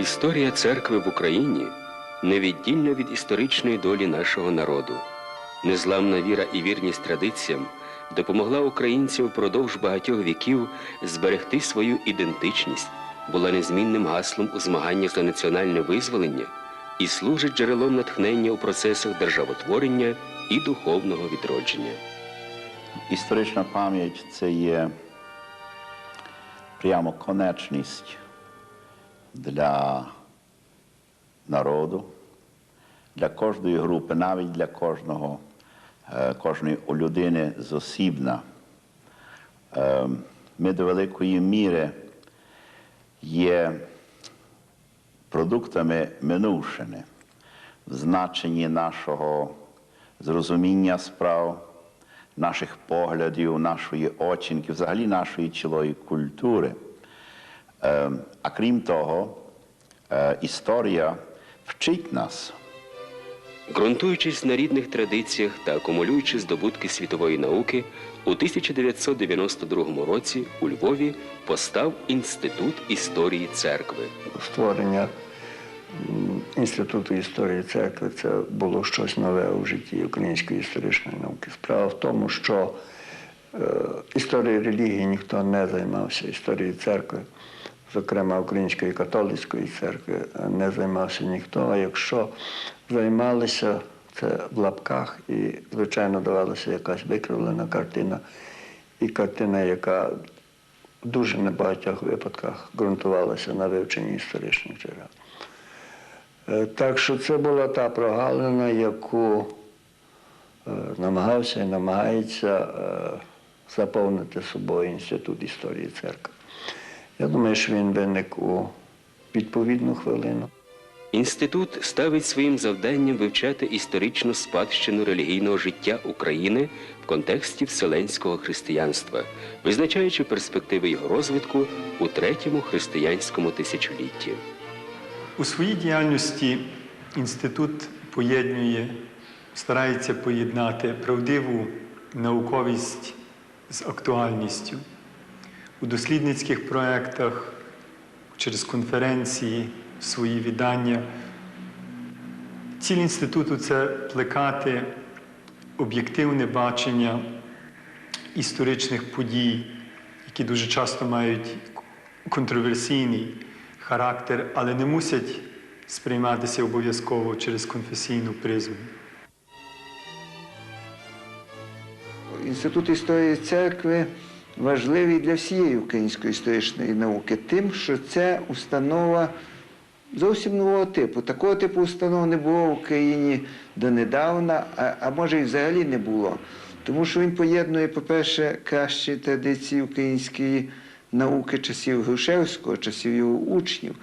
Історія церкви в Україні невіддільна від історичної долі нашого народу. Незламна віра і вірність традиціям допомогла українцям впродовж багатьох віків зберегти свою ідентичність, була незмінним гаслом у змаганнях за національне визволення і служить джерелом натхнення у процесах державотворення і духовного відродження. Історична пам'ять це є прямо конечність для народу, для кожної групи, навіть для кожного, е, кожної людини зосібна. Е, Ми до великої міри є продуктами минувшини в значенні нашого зрозуміння справ, наших поглядів, нашої очінки, взагалі нашої цілої культури. Е, А крім того, е, історія вчить нас Ґрунтуючись на рідних традиціях та акумулюючи здобутки світової науки, у 1992 році у Львові постав Інститут історії церкви. створення Інституту історії церкви це було щось нове у житті української історичної науки. Справа в тому, що е, історією релігії ніхто не займався, історією церкви, зокрема Української католицької церкви, не займався ніхто. А якщо займалися, це в лапках, і, звичайно, давалася якась викривлена картина, і картина, яка в дуже небагатьох випадках ґрунтувалася на вивченні історичних джерел. Е, Так що це була та прогалина, яку е, намагався і намагається е, заповнити собою Інститут історії церкви. Я думаю, що він виник у відповідну хвилину. Інститут ставить своїм завданням вивчати історичну спадщину релігійного життя України в контексті вселенського християнства, визначаючи перспективи його розвитку у третьому християнському тисячолітті. У своїй діяльності інститут поєднує, старається поєднати правдиву науковість з актуальністю. У дослідницьких проєктах, через конференції, свої віддання. Ціль інституту це плекати об'єктивне бачення історичних подій, які дуже часто мають контроверсійний характер, але не мусять сприйматися обов'язково через конфесійну призму. Інститут історії церкви важливий для всієї української історичної науки, тим, що це установа зовсім нового типу. Такого типу установ не було в Україні донедавна, а, а може і взагалі не було. Тому що він поєднує, по-перше, кращі традиції української науки часів Грушевського, часів його учнів.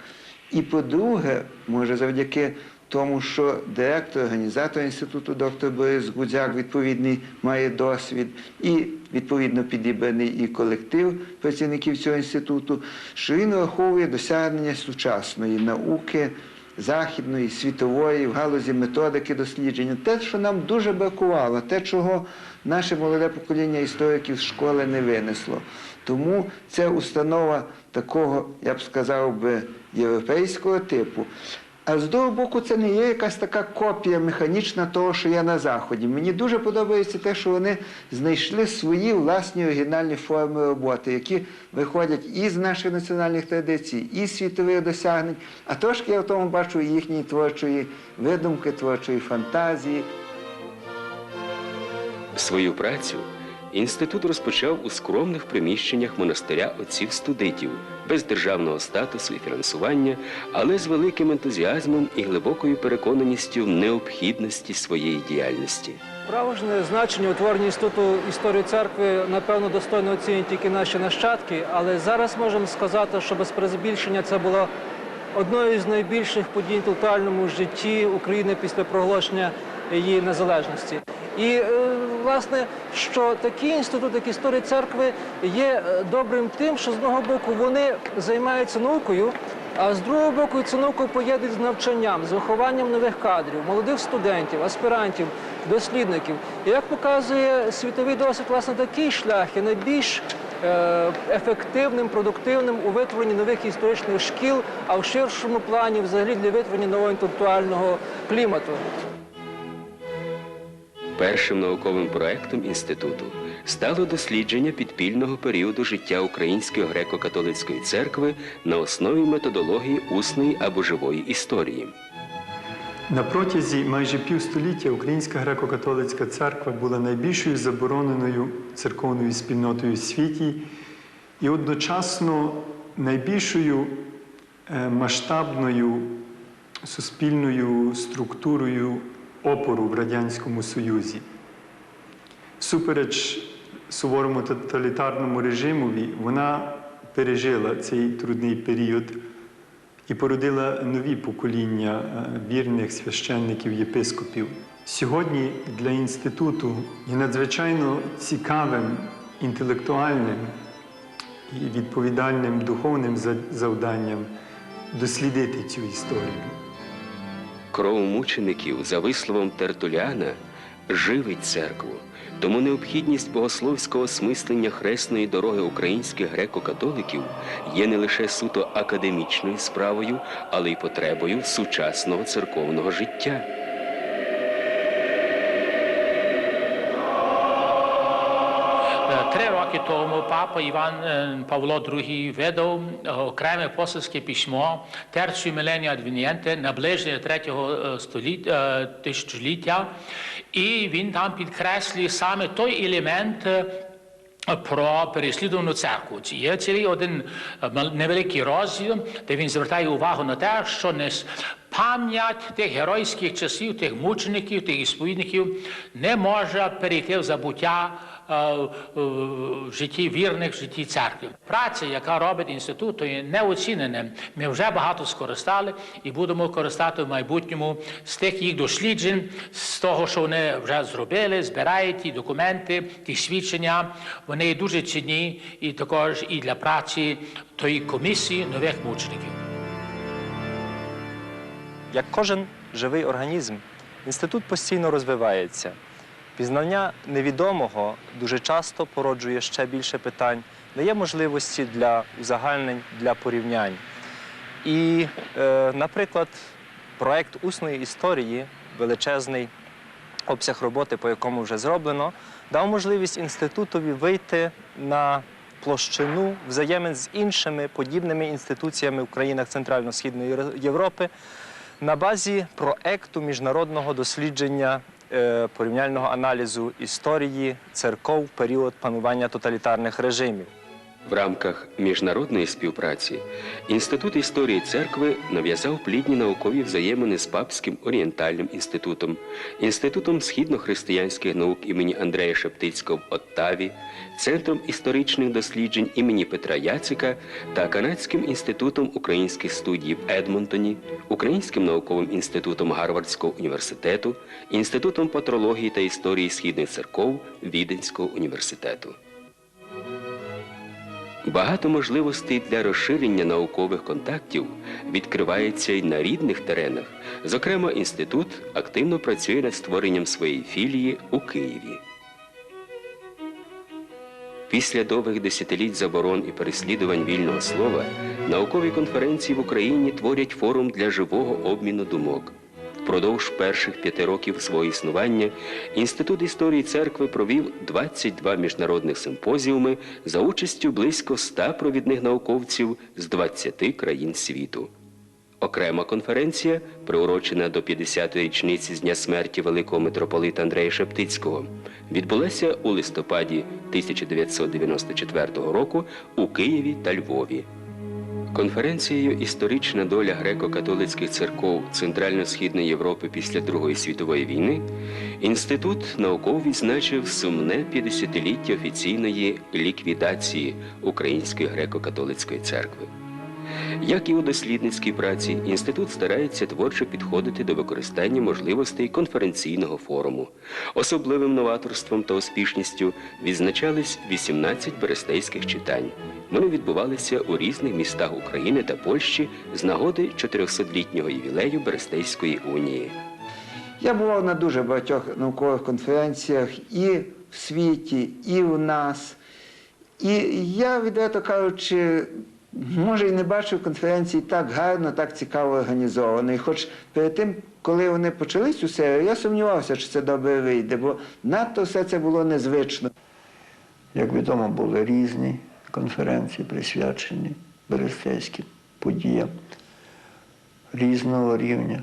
І по-друге, може, завдяки тому, що директор, організатор інституту доктор Борис Гудзяк відповідний має досвід і відповідно підібраний і колектив працівників цього інституту, що він враховує досягнення сучасної науки, західної, світової, в галузі методики дослідження, те, що нам дуже бракувало, те, чого наше молоде покоління істориків з школи не винесло. Тому це установа такого, я б сказав би, європейського типу. А з другого боку, це не є якась така копія механічна того, що є на Заході. Мені дуже подобається те, що вони знайшли свої власні оригінальні форми роботи, які виходять із наших національних традицій, із світових досягнень. А трошки я в тому бачу і їхньої творчої видумки, творчої фантазії. Свою працю інститут розпочав у скромних приміщеннях монастиря отців студитів, без державного статусу і фінансування, але з великим ентузіазмом і глибокою переконаністю в необхідності своєї діяльності. Справжнє значення утворення інституту історії церкви, напевно, достойно оцінюють тільки наші нащадки, але зараз можемо сказати, що без перебільшення це було одною з найбільших подій в інтелектуальному житті України після проголошення її незалежності. І е, власне, що такий інститут, як історія церкви, є е, добрим тим, що з одного боку вони займаються наукою, а з другого боку цю науку поєднують з навчанням, з вихованням нових кадрів, молодих студентів, аспірантів, дослідників. І як показує світовий досвід, власне, такий шлях є найбільш е, ефективним, продуктивним у витворенні нових історичних шкіл, а в ширшому плані взагалі для витворення нового інтелектуального клімату. Першим науковим проектом інституту стало дослідження підпільного періоду життя Української греко-католицької церкви на основі методології усної або живої історії. На протязі майже півстоліття Українська греко-католицька церква була найбільшою забороненою церковною спільнотою в світі і одночасно найбільшою е, масштабною суспільною структурою опору в Радянському Союзі. Супереч суворому тоталітарному режимові, вона пережила цей трудний період і породила нові покоління е, вірних священників, єпископів. Сьогодні для інституту є надзвичайно цікавим, інтелектуальним і відповідальним духовним завданням дослідити цю історію. Кров мучеників, за висловом Тертуляна, живить церкву. Тому необхідність богословського осмислення хресної дороги українських греко-католиків є не лише суто академічною справою, але й потребою сучасного церковного життя. Три роки тому папа Іван е, Павло II видав е, окреме посольське письмо терцію миленія Адвінієнте, наближення третього е, століття, тисячоліття, і він там підкреслює саме той елемент. Про переслідувану церкву. Є цілий один невеликий розділ, де він звертає увагу на те, що не пам'ять тих геройських часів, тих мучеників, тих ісповідників не може перейти в забуття в житті вірних, в житті церкви. Праця, яка робить інститут, то є неоціненим. Ми вже багато скористали і будемо користати в майбутньому з тих їх досліджень, з того, що вони вже зробили, збирають ті документи, ті свідчення. Вони дуже цінні і також і для праці тої комісії нових мучеників. Як кожен живий організм, інститут постійно розвивається. Пізнання невідомого дуже часто породжує ще більше питань, дає можливості для узагальнень, для порівнянь. І, е, наприклад, проект усної історії, величезний обсяг роботи, по якому вже зроблено, дав можливість інститутові вийти на площину взаємин з іншими подібними інституціями в країнах Центрально-Східної Європи на базі проекту міжнародного дослідження порівняльного аналізу історії церков період панування тоталітарних режимів. В рамках міжнародної співпраці Інститут історії церкви нав'язав плідні наукові взаємини з Папським орієнтальним інститутом, Інститутом східно-християнських наук імені Андрея Шептицького в Оттаві, Центром історичних досліджень імені Петра Яцика та Канадським інститутом українських студій в Едмонтоні, Українським науковим інститутом Гарвардського університету, Інститутом патрології та історії східних церков Віденського університету. Багато можливостей для розширення наукових контактів відкривається й на рідних теренах. Зокрема, інститут активно працює над створенням своєї філії у Києві. Після довгих десятиліть заборон і переслідувань вільного слова наукові конференції в Україні творять форум для живого обміну думок. Впродовж перших п'яти років свого існування Інститут історії церкви провів 22 міжнародних симпозіуми за участю близько 100 провідних науковців з 20 країн світу. Окрема конференція, приурочена до 50-ї річниці з дня смерті великого митрополита Андрея Шептицького, відбулася у листопаді 1994 року у Києві та Львові. Конференцією Історична доля греко-католицьких церков Центрально-Східної Європи після Другої світової війни інститут науково відзначив сумне 50-ліття офіційної ліквідації Української греко-католицької церкви. Як і у дослідницькій праці, інститут старається творчо підходити до використання можливостей конференційного форуму. Особливим новаторством та успішністю відзначались 18 берестейських читань. Вони відбувалися у різних містах України та Польщі з нагоди 400-літнього ювілею Берестейської унії. Я бував на дуже багатьох наукових конференціях і в світі, і в нас. І я, відверто кажучи, може і не бачив конференції так гарно, так цікаво організованої. Хоч перед тим, коли вони почали цю серію, я сумнівався, що це добре вийде, бо надто все це було незвично. Як відомо, були різні конференції, присвячені берестейським подіям різного рівня.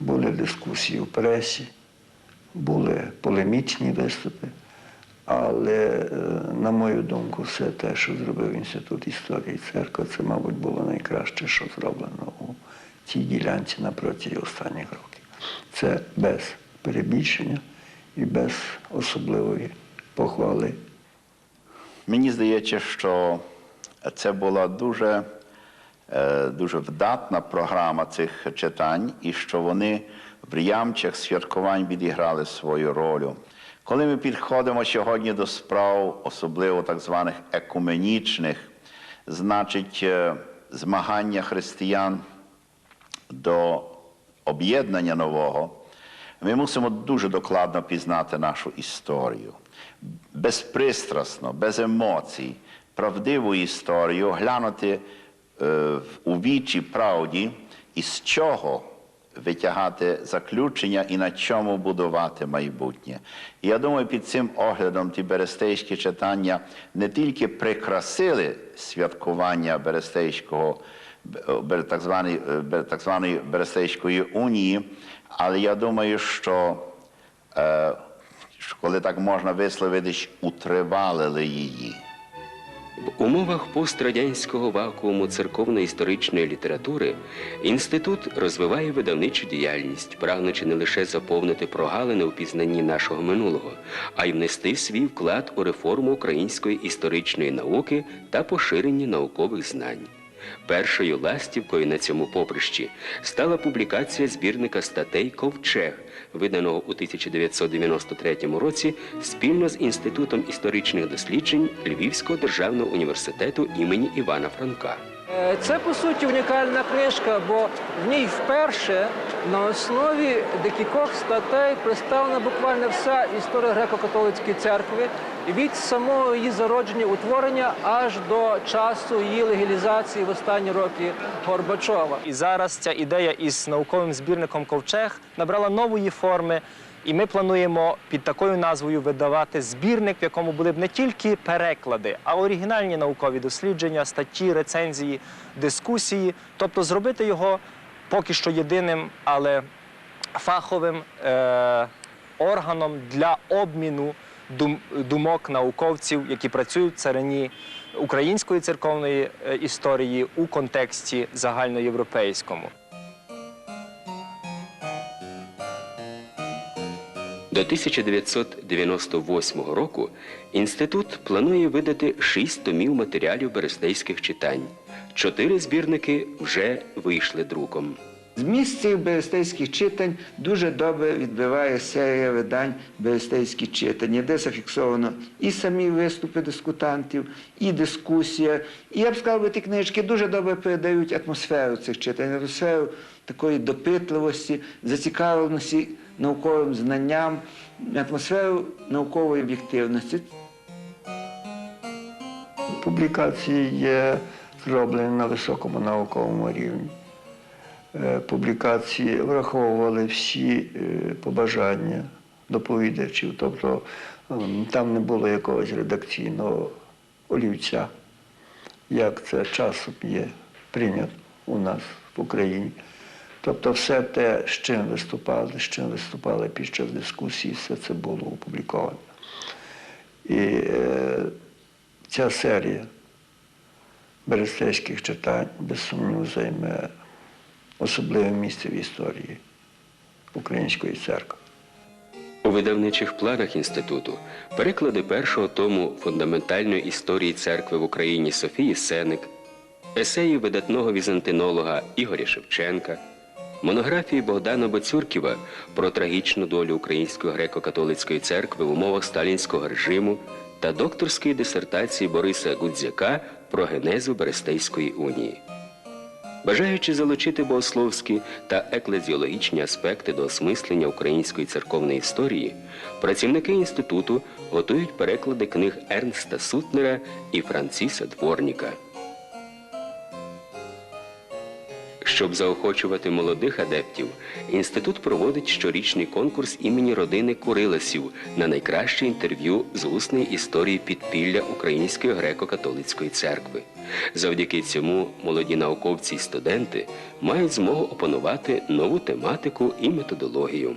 Були дискусії в пресі, були полемічні виступи. Але, е, на мою думку, все те, що зробив Інститут історії церкви, це, мабуть, було найкраще, що зроблено у цій ділянці на протязі останніх років. Це без перебільшення і без особливої похвали. Мені здається, що це була дуже, е, дуже вдатна програма цих читань, і що вони в ямчих святкувань відіграли свою роль. Коли ми підходимо сьогодні до справ, особливо так званих екуменічних, значить е, змагання християн до об'єднання нового, ми мусимо дуже докладно пізнати нашу історію. Безпристрасно, без емоцій, правдиву історію, глянути е, у вічі правді, і з чого витягати заключення і на чому будувати майбутнє. І я думаю, під цим оглядом ті берестейські читання не тільки прикрасили святкування Берестейського так званої, так званої Берестейської унії, але я думаю, що е, коли так можна висловитись, утривалили її. В умовах пострадянського вакууму церковно-історичної літератури інститут розвиває видавничу діяльність, прагнучи не лише заповнити прогалини у пізнанні нашого минулого, а й внести свій вклад у реформу української історичної науки та поширення наукових знань. Першою ластівкою на цьому поприщі стала публікація збірника статей Ковчег, виданого у 1993 році спільно з Інститутом історичних досліджень Львівського державного університету імені Івана Франка. Це по суті унікальна книжка, бо в ній вперше на основі декількох статей представлена буквально вся історія греко-католицької церкви від самого її зародження утворення аж до часу її легалізації в останні роки Горбачова. І зараз ця ідея із науковим збірником Ковчег набрала нової форми. І ми плануємо під такою назвою видавати збірник, в якому були б не тільки переклади, а оригінальні наукові дослідження, статті, рецензії, дискусії, тобто зробити його поки що єдиним, але фаховим е- органом для обміну дум- думок науковців, які працюють в царині української церковної е, історії у контексті загальноєвропейському. До 1998 року інститут планує видати шість томів матеріалів берестейських читань. Чотири збірники вже вийшли друком. Зміст цих берестейських читань дуже добре відбиває серія видань берестейські читання, де зафіксовано і самі виступи дискутантів, і дискусія. І я б сказав, ті книжки дуже добре передають атмосферу цих читань, атмосферу такої допитливості, зацікавленості науковим знанням, атмосферу наукової об'єктивності. Публікації є зроблені на високому науковому рівні. Е, Публікації враховували всі е, побажання доповідачів, тобто ем, там не було якогось редакційного олівця, як це часом є прийнято у нас в Україні. Тобто все те, з чим виступали, з чим виступали під час дискусії, все це було опубліковано. І е, ця серія берестейських читань, без сумніву, займе особливе місце в історії української церкви. У видавничих планах інституту переклади першого тому фундаментальної історії церкви в Україні Софії Сеник, есеї видатного візантинолога Ігоря Шевченка, монографії Богдана Бацюрківа про трагічну долю Української греко-католицької церкви в умовах сталінського режиму та докторської дисертації Бориса Гудзяка про генезу Берестейської унії. Бажаючи залучити богословські та еклезіологічні аспекти до осмислення української церковної історії, працівники інституту готують переклади книг Ернста Сутнера і Франціса Дворніка. Щоб заохочувати молодих адептів, інститут проводить щорічний конкурс імені родини Куриласів на найкраще інтерв'ю з усної історії підпілля Української греко-католицької церкви. Завдяки цьому молоді науковці й студенти мають змогу опанувати нову тематику і методологію.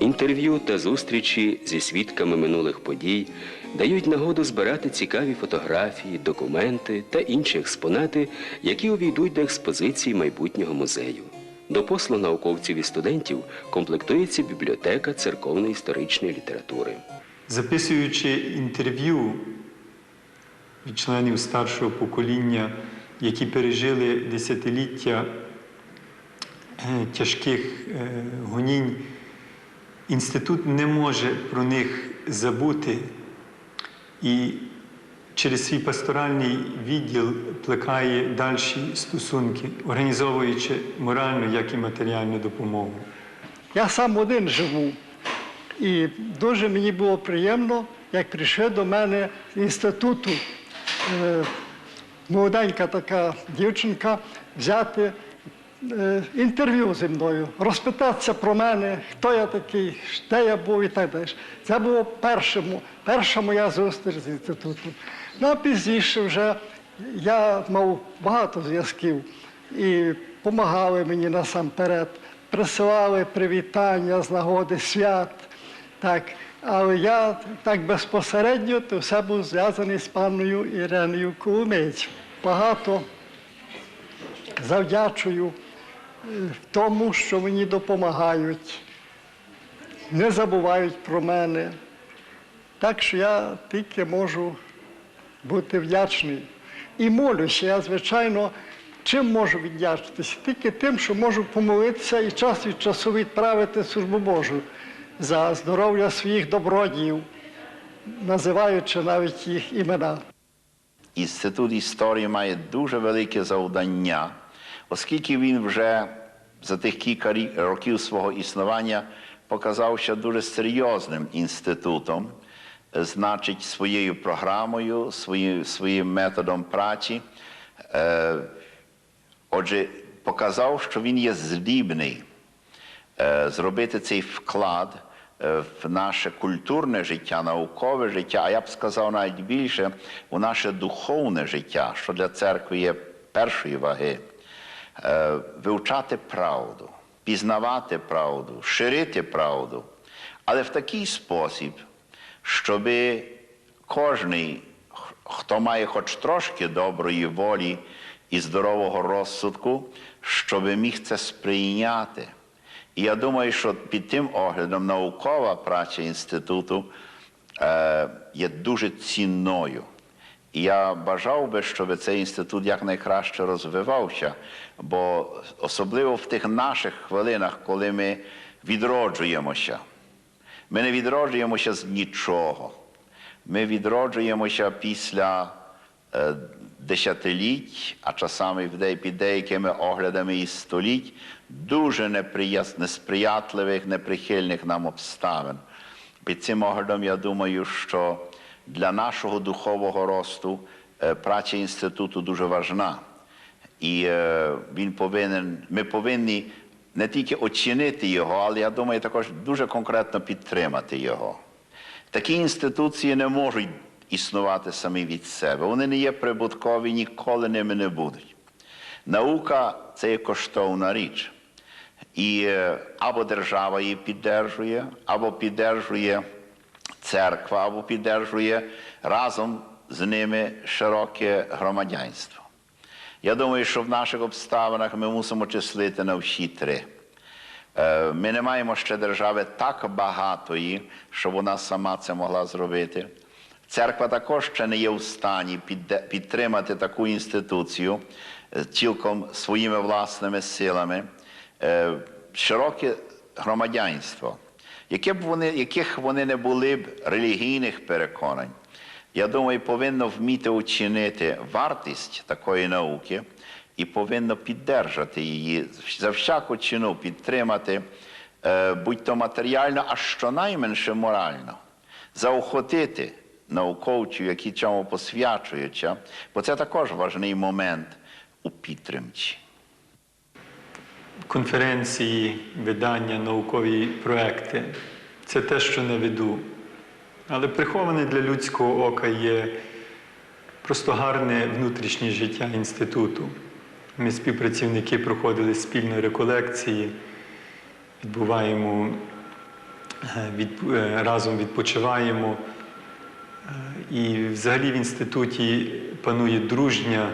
Інтерв'ю та зустрічі зі свідками минулих подій дають нагоду збирати цікаві фотографії, документи та інші експонати, які увійдуть до експозиції майбутнього музею. До послуг науковців і студентів комплектується бібліотека церковної історичної літератури. Записуючи інтерв'ю від членів старшого покоління, які пережили десятиліття е, тяжких е, гонінь, інститут не може про них забути і через свій пасторальний відділ плекає дальші стосунки, організовуючи моральну, як і матеріальну допомогу. Я сам один живу. І дуже мені було приємно, як прийшли до мене з інституту е, молоденька така дівчинка взяти інтерв'ю зі мною, розпитатися про мене, хто я такий, де я був і так далі. Це було першому, перша моя зустріч з інститутом. Ну а пізніше вже я мав багато зв'язків і допомагали мені насамперед, присилали привітання з нагоди свят. Так, але я так безпосередньо то все був зв'язаний з паною Іреною Коломиць. Багато завдячую е, тому, що мені допомагають, не забувають про мене. Так що я тільки можу бути вдячний. І молюся, я, звичайно, чим можу віддячитися? Тільки тим, що можу помолитися і час від часу відправити службу Божу за здоров'я своїх добродіїв, називаючи навіть їх імена. Інститут історії має дуже велике завдання, оскільки він вже за тих кілька років свого існування показався дуже серйозним інститутом, е, значить, своєю програмою, своїм, своїм методом праці. Е, Отже, показав, що він є здібний е, зробити цей вклад е, в наше культурне життя, наукове життя, а я б сказав навіть більше у наше духовне життя, що для церкви є першої ваги, вивчати правду, пізнавати правду, ширити правду, але в такий спосіб, щоб кожний, хто має хоч трошки доброї волі і здорового розсудку, щоб міг це сприйняти. І я думаю, що під тим оглядом наукова праця інституту е, є дуже цінною. І я бажав би, щоб цей інститут якнайкраще розвивався, бо особливо в тих наших хвилинах, коли ми відроджуємося. Ми не відроджуємося з нічого. Ми відроджуємося після е, десятиліть, а часами під деякими оглядами і століть, дуже несприятливих, неприхильних нам обставин. Під цим оглядом я думаю, що для нашого духового росту е, праця інституту дуже важна. І е, він повинен, ми повинні не тільки оцінити його, але я думаю, також дуже конкретно підтримати його. Такі інституції не можуть існувати самі від себе. Вони не є прибуткові, ніколи ними не будуть. Наука це є коштовна річ. І е, або держава її піддержує, або піддержує церква, або піддержує разом з ними широке громадянство. Я думаю, що в наших обставинах ми мусимо числити на всі три. Е, Ми не маємо ще держави так багатої, щоб вона сама це могла зробити. Церква також ще не є в стані підтримати таку інституцію е, цілком своїми власними силами. Е, Широке громадянство, яке б вони, яких вони не були б релігійних переконань, я думаю, повинно вміти оцінити вартість такої науки і повинно піддержати її за всяку ціну, підтримати, е, будь то матеріально, а щонайменше морально, заохотити науковців, які цьому посвячуються, бо це також важливий момент у підтримці. Конференції, видання, наукові проекти. Це те, що на виду. Але приховане для людського ока є просто гарне внутрішнє життя інституту. Ми співпрацівники проходили спільно реколекції, відбуваємо е, від, е, разом відпочиваємо. Е, І взагалі в інституті панує дружня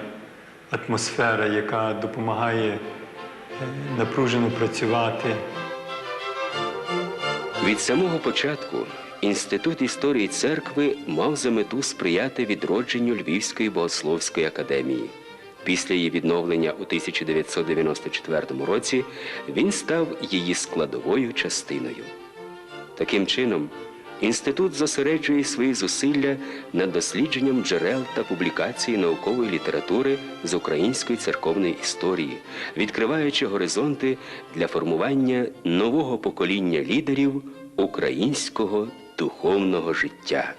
атмосфера, яка допомагає напружено працювати. Від самого початку Інститут історії церкви мав за мету сприяти відродженню Львівської богословської академії. Після її відновлення у 1994 році він став її складовою частиною. Таким чином, інститут зосереджує свої зусилля над дослідженням джерел та публікації наукової літератури з української церковної історії, відкриваючи горизонти для формування нового покоління лідерів українського духовного життя.